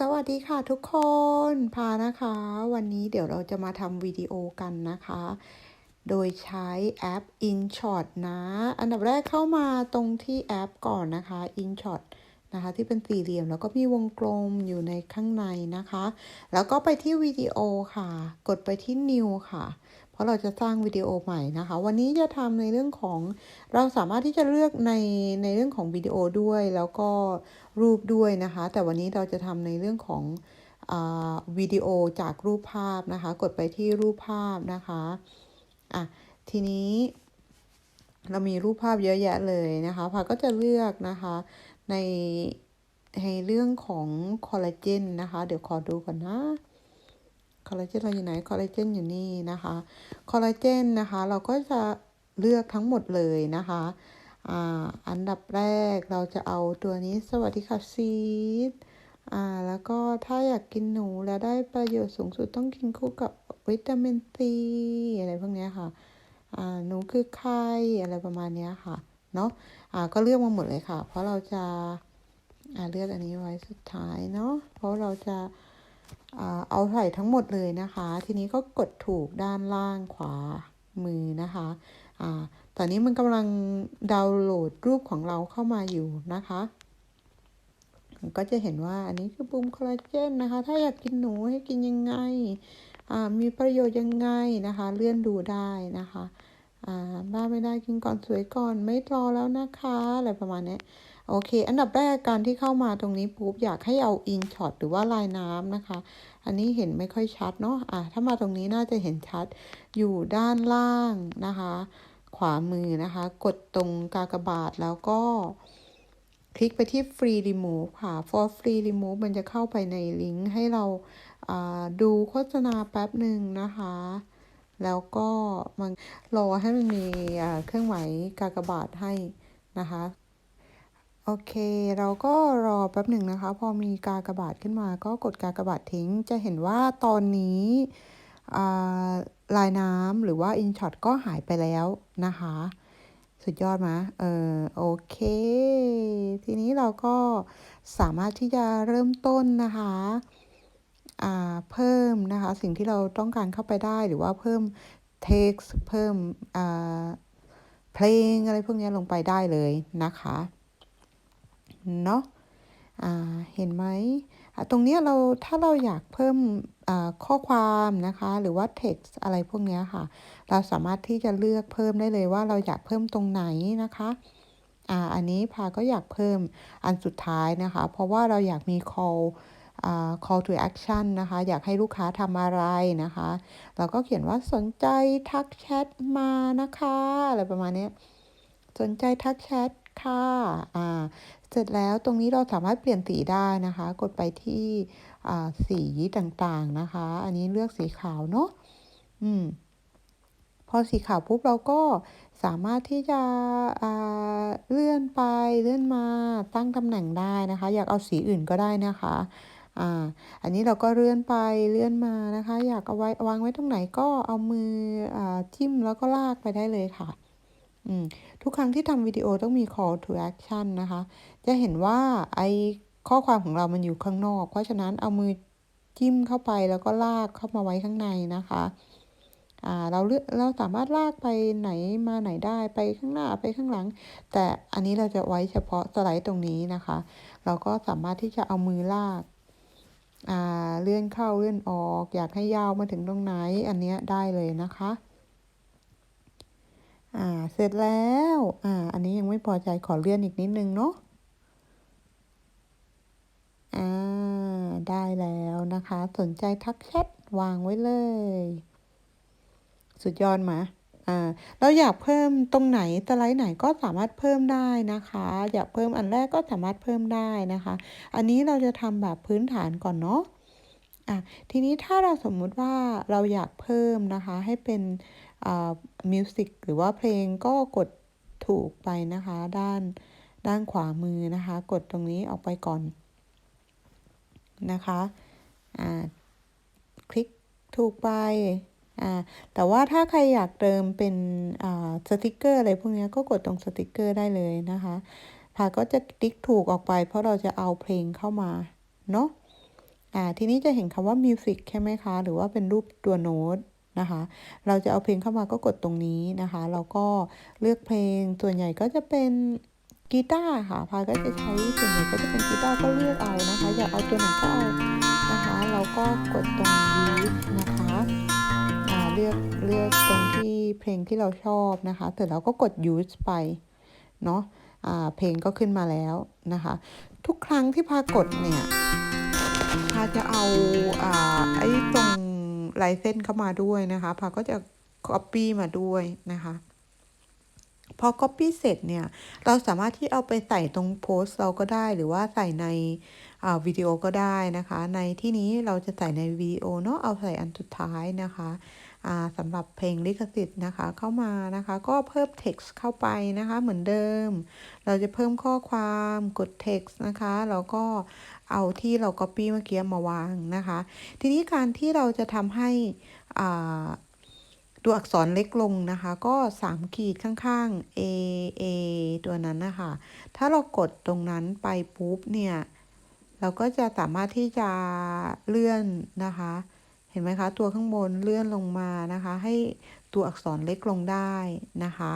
สวัสดีค่ะทุกคนพานะคะ วันนี้เดี๋ยวเราจะมาทำวิดีโอกันนะคะ โดยใช้แอป InShot นะ อันดับแรกเข้ามาตรงที่แอปก่อนนะคะ InShot นะคะที่เป็นสี่เหลี่ยมแล้วก็มีวงกลมอยู่ในข้างในนะคะ แล้วก็ไปที่วิดีโอค่ะ กดไปที่ New ค่ะ เพราะเราจะสร้างวิดีโอใหม่นะคะ วันนี้จะทำในเรื่องของเราสามารถที่จะเลือกในในเรื่องของวิดีโอด้วยแล้วก็รูปด้วยนะคะ แต่วันนี้เราจะทำในเรื่องของวิดีโอจากรูปภาพนะคะ กดไปที่รูปภาพนะคะอะทีนี้เรามีรูปภาพเยอะแยะเลยนะคะพาก็จะเลือกนะคะในในเรื่องของคอลลาเจนนะคะ เดี๋ยวขอดูก่อนนะ คอลลาเจนเราอยู่ไหนคอลลาเจนอยู่นี่นะคะคอลลาเจนนะคะเราก็จะเลือกทั้งหมดเลยนะคะอ่าอันดับแรกเราจะเอาตัวนี้สวัสดีค่ะซีดอ่าแล้วก็ถ้าอยากกินหนูแล้วได้ประโยชน์สูงสุดต้องกินคู่กับวิตามินซีอะไรพวกนี้ค่ะอ่าหนูคือไข่อะไรประมาณนี้ค่ะเนาะอ่าก็เลือกมาหมดเลยค่ะ เพราะเราจะอ่าเลือกอันนี้ไว้สุดท้ายเนาะเพราะเราจะ เอาใส่ทั้งหมดเลยนะคะ ทีนี้ก็กดถูกด้านล่างขวามือนะคะอ่าตอนนี้มันกำลังดาวน์โหลดรูปของเราเข้ามาอยู่นะคะก็จะเห็นว่าอันนี้คือบูมคอลลาเจนนะคะ ถ้าอยากกินหนูให้กินยังไงอ่ามีประโยชน์ยังไงนะคะ เลื่อนดูได้นะคะอ่าบ้าไม่ได้กินก่อนสวยก่อนไม่รอแล้วนะคะ อะไรประมาณนี้ โอเค อันดับแรกการที่เข้ามาตรงนี้ปุ๊บอยากให้เอาอินช็อตหรือว่าลายน้ำนะคะ อันนี้เห็นไม่ค่อยชัดเนาะอะถ้ามาตรงนี้น่าจะเห็นชัดอยู่ด้านล่างนะคะ ขวามือนะคะ กดตรงกากบาทแล้วก็คลิกไปที่ Free Remove ค่ะ for Free Remove มันจะเข้าไปในลิงก์ให้เราดูโฆษณาแป๊บหนึ่งนะคะ แล้วก็มันรอให้มันมีเครื่องหมายกากบาทให้นะคะ โอเค เราก็รอแป๊บหนึ่งนะคะ พอมีกากระบาทขึ้นมา ก็กดกากระบาททิ้ง จะเห็นว่าตอนนี้ลายน้ำหรือว่า InShot ก็หายไปแล้วนะคะ สุดยอดไหมเออโอเค ทีนี้เราก็สามารถที่จะเริ่มต้นนะคะเพิ่มนะคะ สิ่งที่เราต้องการเข้าไปได้หรือว่าเพิ่ม text เพิ่มเพลงอะไรพวกนี้ลงไปได้เลยนะคะ เนาะเห็นไหมตรงนี้เราถ้าเราอยากเพิ่มข้อความนะคะ หรือว่า text อะไรพวกนี้ค่ะ เราสามารถที่จะเลือกเพิ่มได้เลยว่าเราอยากเพิ่มตรงไหนนะคะอ่าอันนี้พาก็อยากเพิ่มอันสุดท้ายนะคะ เพราะว่าเราอยากมี call call to action นะคะ อยากให้ลูกค้าทำอะไรนะคะ เราก็เขียนว่าสนใจทักแชทมานะคะ อะไรประมาณนี้ สนใจทักแชท ค่ะอ่าเสร็จแล้วตรงนี้เราสามารถเปลี่ยนสีได้นะคะ กดไปที่อ่าสีต่างๆนะคะ อันนี้เลือกสีขาวเนาะอืมพอสีขาวปุ๊บเราก็สามารถที่จะเลื่อนไปเลื่อนมาตั้งตำแหน่งได้นะคะ อยากเอาสีอื่นก็ได้นะคะอ่าอันนี้เราก็เลื่อนไปเลื่อนมานะคะ อยากเอาไว้วางไว้ตรงไหนก็เอามืออจิ้มแล้วก็ลากไปได้เลยค่ะ ทุกครั้งที่ทำวิดีโอต้องมี call to action นะคะ จะเห็นว่าไอข้อความของเรามันอยู่ข้างนอก เพราะฉะนั้นเอามือจิ้มเข้าไปแล้วก็ลากเข้ามาไว้ข้างในนะคะเราเลือกเราสามารถลากไปไหนมาไหนได้ไปข้างหน้าไปข้างหลัง แต่อันนี้เราจะไว้เฉพาะสไลด์ตรงนี้นะคะ เราก็สามารถที่จะเอามือลากเลื่อนเข้าเลื่อนออก อยากให้ยาวมาถึงตรงไหน อันนี้ได้เลยนะคะ อ่า เสร็จแล้ว อ่า อันนี้ยังไม่พอใจขอเลื่อนอีกนิดนึงเนาะ อ่า ได้แล้วนะคะ สนใจทักแชทวางไว้เลย สุดยอดมาอ่าเราอยากเพิ่มตรงไหนสไลด์ไหนก็สามารถเพิ่มได้นะคะ อยากเพิ่มอันแรกก็สามารถเพิ่มได้นะคะ อันนี้เราจะทำแบบพื้นฐานก่อนเนาะอะทีนี้ถ้าเราสมมุติว่าเราอยากเพิ่มนะคะ ให้เป็น มิวสิกหรือว่าเพลงก็กดถูกไปนะคะ ด้านด้านขวามือนะคะ กดตรงนี้ออกไปก่อนนะคะคลิกถูกไปแต่ว่าถ้าใครอยากเติมเป็นสติกเกอร์อะไรพวกนี้ก็กดตรงสติกเกอร์ได้เลยนะคะพาก็จะติ๊กถูกออกไป เพราะเราจะเอาเพลงเข้ามาเนาะอ่าทีนี้จะเห็นคำว่า music ใช่ไหมคะ หรือว่าเป็นรูปตัวโน้ต นะคะ เราจะเอาเพลงเข้ามาก็กดตรงนี้นะคะแล้วก็เลือกเพลงส่วนใหญ่ก็จะเป็นกีตาร์ค่ะพาก็จะใช้ส่วนใหญ่ก็จะเป็นกีตาร์ก็เลือกเอานะคะอยากเอาตัวไหนก็เอานะคะเราก็กดตรง use นะคะอ่าเลือกเลือกตรงที่เพลงที่เราชอบนะคะเสร็จแล้วก็กด use ไปเนาะอ่าเพลงก็ขึ้นมาแล้วนะคะ ทุกครั้งที่พากดเนี่ยพาจะเอาอ่าไอ้ ลายเส้นเข้ามาด้วยนะคะพาก็จะ copy มาด้วยนะคะ พอ copy เสร็จเนี่ย เราสามารถที่เอาไปใส่ตรงโพสต์เราก็ได้หรือว่าใส่ในวิดีโอก็ได้นะคะ ในที่นี้เราจะใส่ในวิดีโอเนาะเอาใส่อันสุดท้ายนะคะสำหรับเพลงลิขสิทธิ์นะคะเข้ามานะคะ ก็เพิ่ม text เข้าไปนะคะเหมือนเดิม เราจะเพิ่มข้อความกด text นะคะ แล้วก็ เอาที่เรา copy เมื่อกี้มาวางนะคะ ทีนี้การที่เราจะทำให้ตัวอักษรเล็กลงนะคะ ก็ 3 ขีดข้างๆ A A ตัวนั้นนะคะ ถ้าเรากดตรงนั้นไปปุ๊บเนี่ย เราก็จะสามารถที่จะเลื่อนนะคะ เห็นไหมคะ ตัวข้างบนเลื่อนลงมานะคะ ให้ตัวอักษรเล็กลงได้นะคะ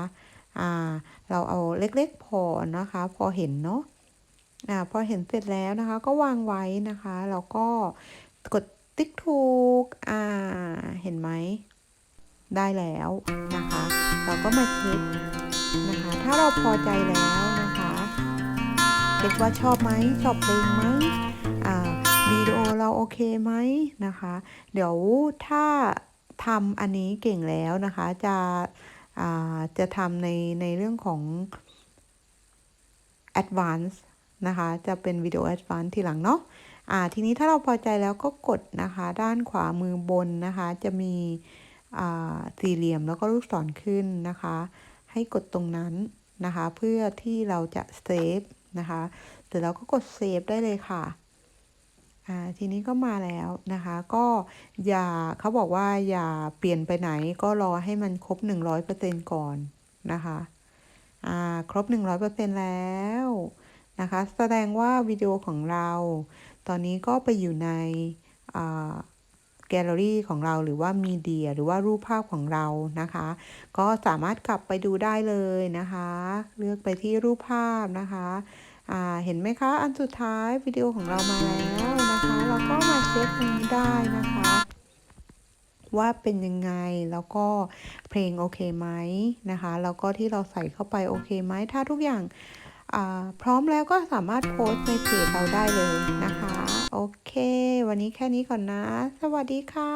อ่า เราเอาเล็กๆพอนะคะ พอเห็นเนาะ อพอเห็นเสร็จแล้วนะคะ ก็วางไว้นะคะแล้วก็กดติ๊กถูกอ่าเห็นไหมได้แล้วนะคะ เราก็มาเช็คนะคะ ถ้าเราพอใจแล้วนะคะเช็คว่าชอบไหมชอบเพลงไหมอ่าวิดีโอเราโอเคไหมนะคะ เดี๋ยวถ้าทำอันนี้เก่งแล้วนะคะ จะอ่าจะทำในในเรื่องของ advance นะคะ จะเป็นวิดีโอ advance ทีหลังเนาะอ่าทีนี้ถ้าเราพอใจแล้วก็กดนะคะ ด้านขวามือบนนะคะ จะมีอ่าสี่เหลี่ยมแล้วก็ลูกศรขึ้นนะคะ ให้กดตรงนั้นนะคะ เพื่อที่เราจะเซฟนะคะเสร็จแล้วก็กดเซฟได้เลยค่ะอ่าทีนี้ก็มาแล้วนะคะ ก็อย่าเขาบอกว่าอย่าเปลี่ยนไปไหนก็รอให้มันครบ 100%ก่อนนะคะอ่าครบ 100%แล้ว นะคะ แสดงว่าวิดีโอของเรา ตอนนี้ก็ไปอยู่ในแกลเลอรี่ของเราหรือว่ามีเดียหรือว่ารูปภาพของเรานะคะ ก็สามารถกลับไปดูได้เลยนะคะ เลือกไปที่รูปภาพนะคะเห็นไหมคะอันสุดท้ายวิดีโอของเรามาแล้วนะคะ เราก็มาเช็คตรงนี้ได้นะคะ ว่าเป็นยังไงแล้วก็เพลงโอเคไหมนะคะ แล้วก็ที่เราใส่เข้าไปโอเคไหมถ้าทุกอย่าง พร้อมแล้วก็สามารถโพสต์ในเพจเราได้เลยนะคะ โอเค วันนี้แค่นี้ก่อนนะ สวัสดีค่ะ